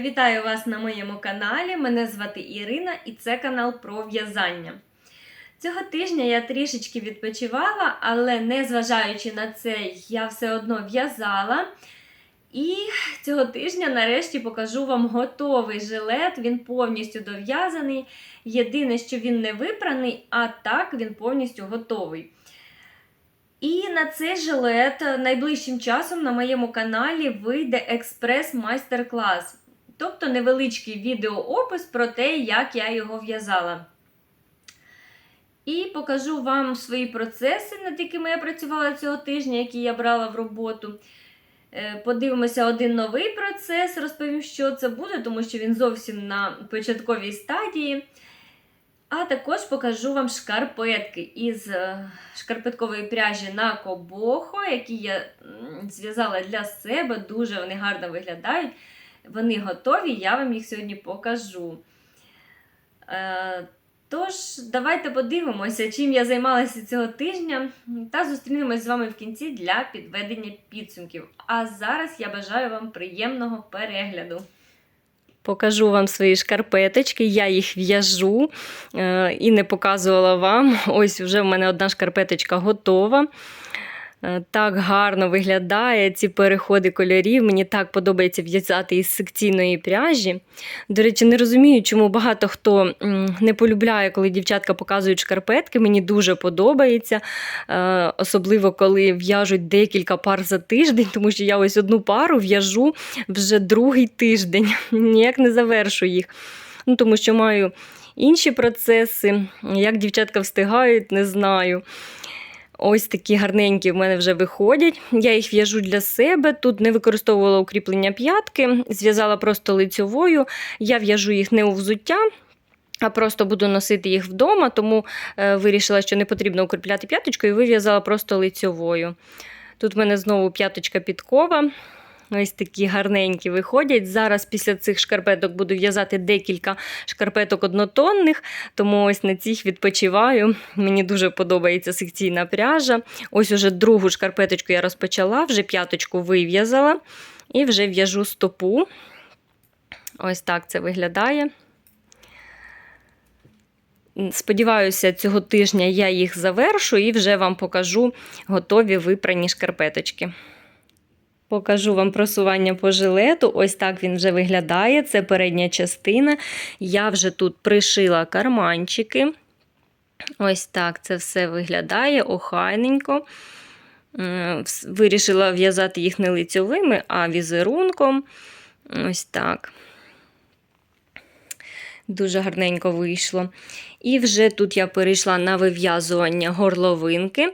Вітаю вас на моєму каналі. Мене звати Ірина і це канал про в'язання. Цього тижня я трішечки відпочивала, але незважаючи на це, я все одно в'язала. І цього тижня нарешті покажу вам готовий жилет. Він повністю дов'язаний. Єдине, що він не випраний, а так він повністю готовий. І на цей жилет найближчим часом на моєму каналі вийде експрес-майстер-клас, тобто невеличкий відеоопис про те, як я його в'язала. І покажу вам свої процеси, над якими я працювала цього тижня, які я брала в роботу. Е, Подивимося один новий процес, розповім, що це буде, тому що він зовсім на початковій стадії. А також покажу вам шкарпетки із е, шкарпеткової пряжі на Кобохо, які я зв'язала для себе. Дуже вони гарно виглядають. Вони готові, я вам їх сьогодні покажу. Е, Тож, давайте подивимося, чим я займалася цього тижня, та зустрінемось з вами в кінці для підведення підсумків. А зараз я бажаю вам приємного перегляду. Покажу вам свої шкарпеточки, я їх в'яжу е, і не показувала вам. Ось вже в мене одна шкарпеточка готова. Е, Так гарно виглядає ці переходи кольорів. Мені так подобається в'язати із секційної пряжі. До речі, не розумію, чому багато хто не полюбляє, коли дівчатка показують шкарпетки. Мені дуже подобається, е, особливо коли в'яжуть декілька пар за тиждень, тому що я ось одну пару в'яжу вже другий тиждень, ніяк не завершу їх. Ну, Тому що маю інші процеси. Як дівчатка встигають, не знаю. Ось такі гарненькі в мене вже виходять. Я їх в'яжу для себе. Тут не використовувала укріплення п'ятки, зв'язала просто лицьовою. Я в'яжу їх не у взуття. А просто буду носити їх вдома, тому е, вирішила, що не потрібно укріпляти п'яточку, і вив'язала просто лицьовою. Тут в мене знову п'яточка підкова. Ось такі гарненькі виходять. Зараз після цих шкарпеток буду в'язати декілька шкарпеток однотонних, тому ось на цих відпочиваю. Мені дуже подобається секційна пряжа. Ось уже другу шкарпеточку я розпочала, вже п'яточку вив'язала і вже в'яжу стопу. Ось так це виглядає. Сподіваюся, цього тижня я їх завершу і вже вам покажу готові випрані шкарпеточки. Покажу вам просування по жилету. Ось так він вже виглядає. Це передня частина. Я вже тут пришила карманчики. Ось так це все виглядає охайненько. Вирішила в'язати їх не лицьовими, а візерунком. Ось так. Дуже гарненько вийшло. І вже тут я перейшла на вив'язування горловинки.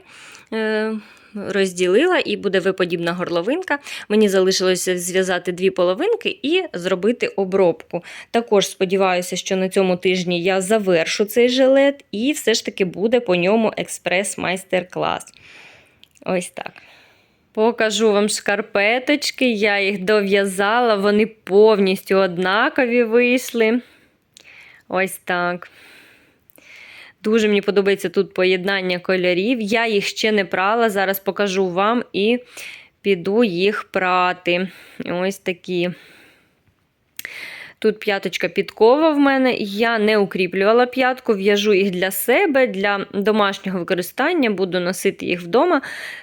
Розділила і буде виподібна горловинка. Мені залишилося зв'язати дві половинки і зробити обробку. Також сподіваюся, що на цьому тижні я завершу цей жилет, і все ж таки буде по ньому експрес-майстер-клас. Ось так. Покажу вам шкарпеточки, я їх дов'язала, вони повністю однакові вийшли. Ось так. Дуже мені подобається тут поєднання кольорів. Я їх ще не прала, зараз покажу вам і піду їх прати. Ось такі. Тут п'яточка підкова в мене. Я не укріплювала п'ятку, в'яжу їх для себе, для домашнього використання, буду носити їх вдома,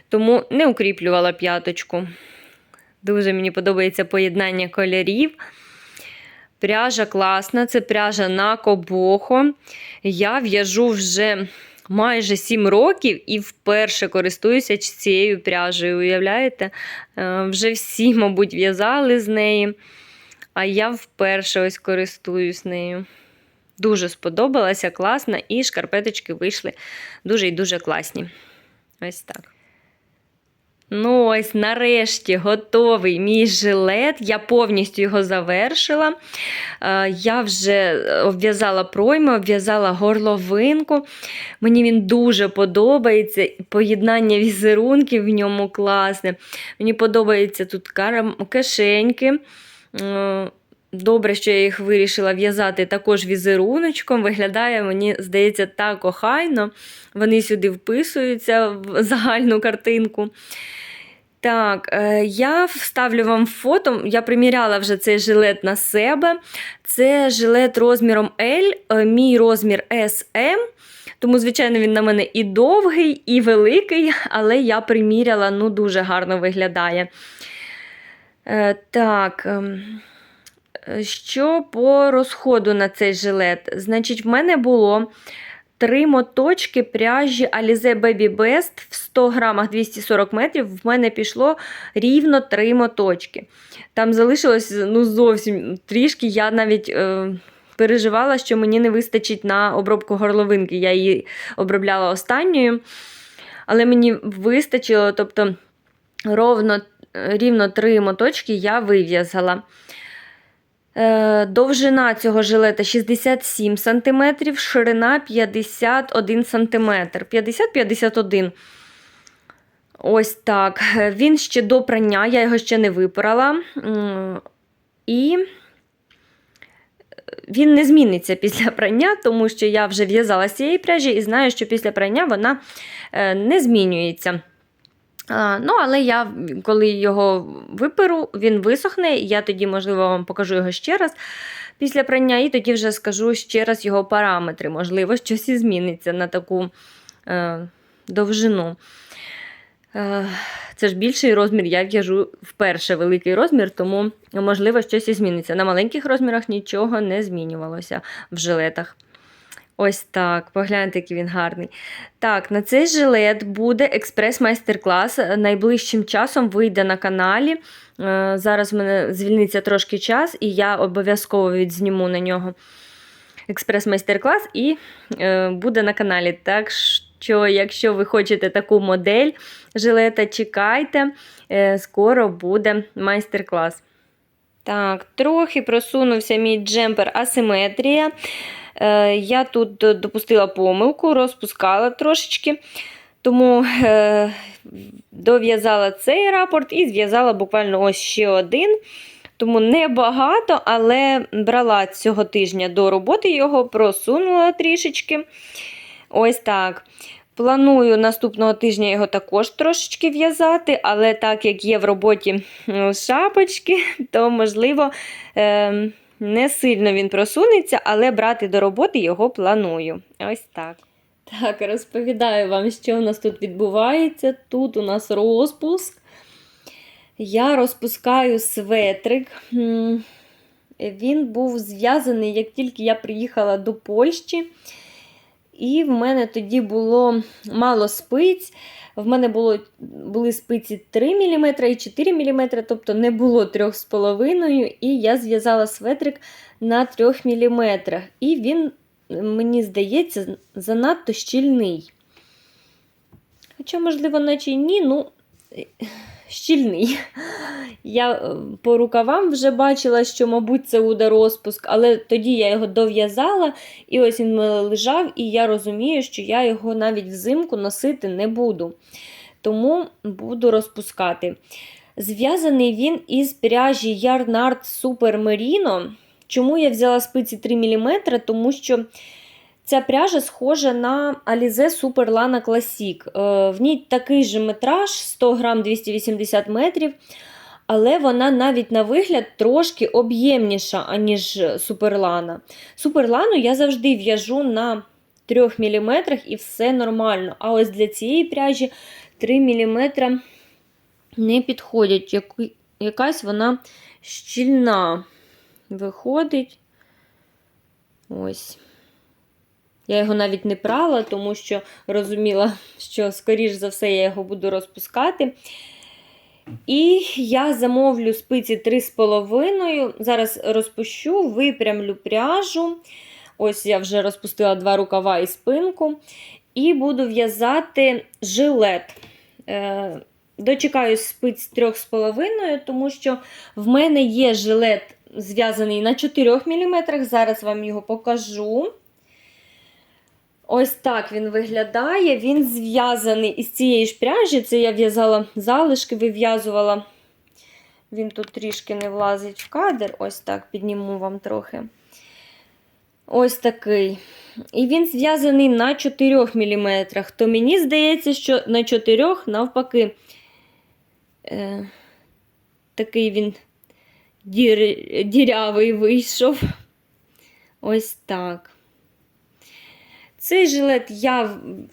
тому не укріплювала п'яточку. Дуже мені подобається поєднання кольорів. Пряжа класна, це пряжа на кобохо. Я в'яжу вже майже 7 років і вперше користуюся цією пряжею. Уявляєте? Вже всі, мабуть, в'язали з неї. А я вперше ось користуюсь нею. Дуже сподобалася, класна, і шкарпеточки вийшли дуже і дуже класні. Ось так. Ну, ось нарешті готовий мій жилет. Я повністю його завершила. Я вже обв'язала пройми, обв'язала горловинку. Мені він дуже подобається. Поєднання візерунків в ньому класне. Мені подобаються тут кишеньки. Добре, що я їх вирішила в'язати також візеруночком. Виглядає, мені здається, так охайно. Вони сюди вписуються в загальну картинку. Так, е, я вставлю вам фото. Я приміряла вже цей жилет на себе. Це жилет розміром L, е, мій розмір SM. Тому, звичайно, він на мене і довгий, і великий, але я приміряла, ну, дуже гарно виглядає. Е, так. Е, Що по розходу на цей жилет? Значить, в мене було три моточки пряжі Alize Baby Best в 100 грамах 240 метрів. В мене пішло рівно три моточки. Там залишилось ну, зовсім трішки. Я навіть е, переживала, що мені не вистачить на обробку горловинки. Я її обробляла останньою, але мені вистачило, тобто ровно, рівно три моточки я вив'язала. Е, Довжина цього жилета 67 см, ширина 51 см. 50-51 Ось так. Він ще до прання, я його ще не випрала. І він не зміниться після прання, тому що я вже в'язала з цієї пряжі і знаю, що після прання вона е, не змінюється. Ну, але я, коли його виперу, він висохне, я тоді, можливо, вам покажу його ще раз після прання, і тоді вже скажу ще раз його параметри. Можливо, щось і зміниться на таку е, довжину. Е, це ж більший розмір, я в'яжу вперше великий розмір, тому, можливо, щось і зміниться. На маленьких розмірах нічого не змінювалося в жилетах. Ось так, погляньте, який він гарний. Так, на цей жилет буде експрес-майстер-клас. Найближчим часом вийде на каналі. Е, Зараз в мене звільниться трошки час, і я обов'язково відзніму на нього експрес-майстер-клас і е, буде на каналі. Так що, якщо ви хочете таку модель жилета, чекайте, е, скоро буде майстер-клас. Так, трохи просунувся мій джемпер асиметрія. Е, Я тут допустила помилку, розпускала трошечки. Тому е, дов'язала цей рапорт і зв'язала буквально ось ще один. Тому небагато, але брала цього тижня до роботи його, просунула трішечки. Ось так. Планую наступного тижня його також трошечки в'язати, але так як є в роботі шапочки, то, можливо, е, не сильно він просунеться, але брати до роботи його планую. Ось так. Так, розповідаю вам, що у нас тут відбувається. Тут у нас розпуск. Я розпускаю светрик. Він був зв'язаний, як тільки я приїхала до Польщі. І в мене тоді було мало спиць. В мене було, були спиці 3 мм і 4 мм, тобто не було 3,5 І я зв'язала светрик на 3 мм. І він, мені здається, занадто щільний. Хоча, можливо, наче й ні, ну, щільний. Я е, по рукавам вже бачила, що, мабуть, це удар розпуск, але тоді я його дов'язала, і ось він лежав, і я розумію, що я його навіть взимку носити не буду. Тому буду розпускати. Зв'язаний він із пряжі Yarnart Super Merino. Чому я взяла спиці 3 мм? Тому що ця пряжа схожа на Alize Super Lana Classic. Е, В ній такий же метраж 100 грам 280 метрів. Але вона навіть на вигляд трошки об'ємніша, аніж Суперлана. Суперлану я завжди в'яжу на 3 мм і все нормально. А ось для цієї пряжі 3 мм не підходять. Якась вона щільна виходить. Ось. Я його навіть не прала, тому що розуміла, що, скоріш за все, я його буду розпускати. І я замовлю спиці 3,5. Зараз розпущу, випрямлю пряжу. Ось я вже розпустила два рукава і спинку. І буду в'язати жилет. Е, Дочекаюсь спиць 3,5, тому що в мене є жилет зв'язаний на 4 мм. Зараз вам його покажу. Ось так він виглядає. Він зв'язаний із цієї ж пряжі. Це я в'язала залишки, вив'язувала. Він тут трішки не влазить в кадр. Ось так підніму вам трохи. Ось такий. І він зв'язаний на 4 мм. То мені здається, що на 4 навпаки Е, такий він дір, дірявий вийшов. Ось так. Цей жилет я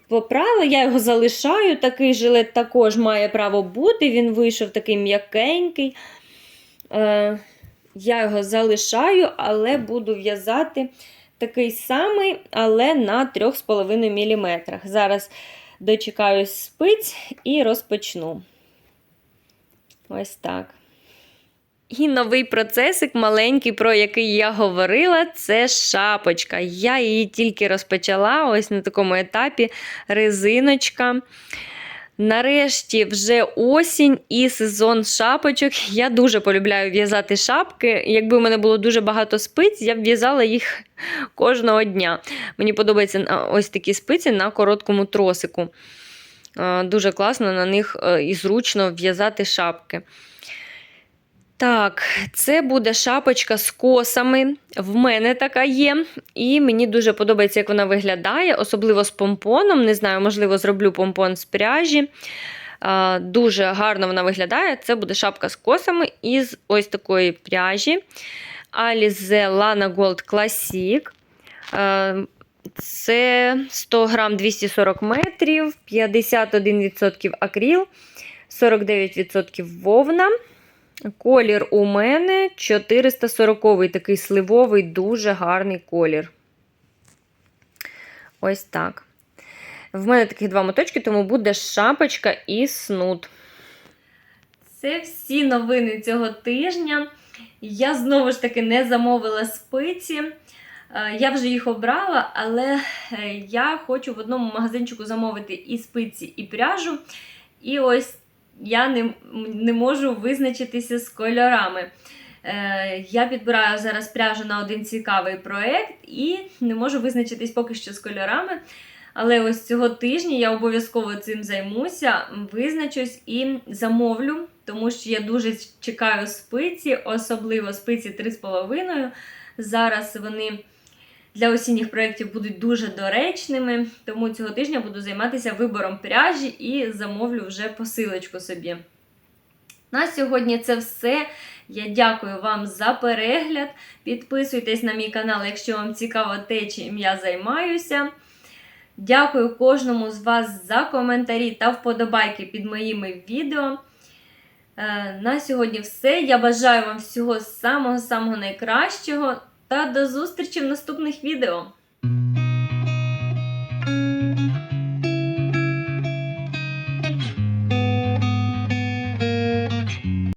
поправила, я його залишаю. Такий жилет також має право бути. Він вийшов такий м'якенький. Е, я його залишаю, але буду в'язати такий самий, але на 3,5 мм. Зараз дочекаюсь спиць і розпочну. Ось так. І новий процесик маленький, про який я говорила, це шапочка. Я її тільки розпочала ось на такому етапі резиночка. Нарешті вже осінь і сезон шапочок. Я дуже полюбляю в'язати шапки. Якби в мене було дуже багато спиць, я б в'язала їх кожного дня. Мені подобаються ось такі спиці на короткому тросику. Дуже класно на них е, і зручно в'язати шапки. Так, це буде шапочка з косами. В мене така є. І мені дуже подобається, як вона виглядає, особливо з помпоном. Не знаю, можливо, зроблю помпон з пряжі. Дуже гарно вона виглядає. Це буде шапка з косами із ось такої пряжі. Alize Lana Gold Classic. Це 100 грам 240 метрів, 51% акріл, 49% вовна. Колір у мене 440 такий сливовий, дуже гарний колір. Ось так. В мене таких два моточки, тому буде шапочка і снуд. Це всі новини цього тижня. Я знову ж таки не замовила спиці. Я вже їх обрала, але е, я хочу в одному магазинчику замовити і спиці, і пряжу. І ось я не не можу визначитися з кольорами. Е, Я підбираю зараз пряжу на один цікавий проєкт і не можу визначитись поки що з кольорами. Але ось цього тижня я обов'язково цим займуся, визначусь і замовлю, тому що я дуже чекаю спиці, особливо спиці 3,5. Зараз вони для осінніх проєктів будуть дуже доречними, тому цього тижня буду займатися вибором пряжі і замовлю вже посилочку собі. На сьогодні це все. Я дякую вам за перегляд. Підписуйтесь на мій канал, якщо вам цікаво те, чим я займаюся. Дякую кожному з вас за коментарі та вподобайки під моїми відео. Е, на сьогодні все. Я бажаю вам всього самого-самого найкращого. Та до зустрічі в наступних відео!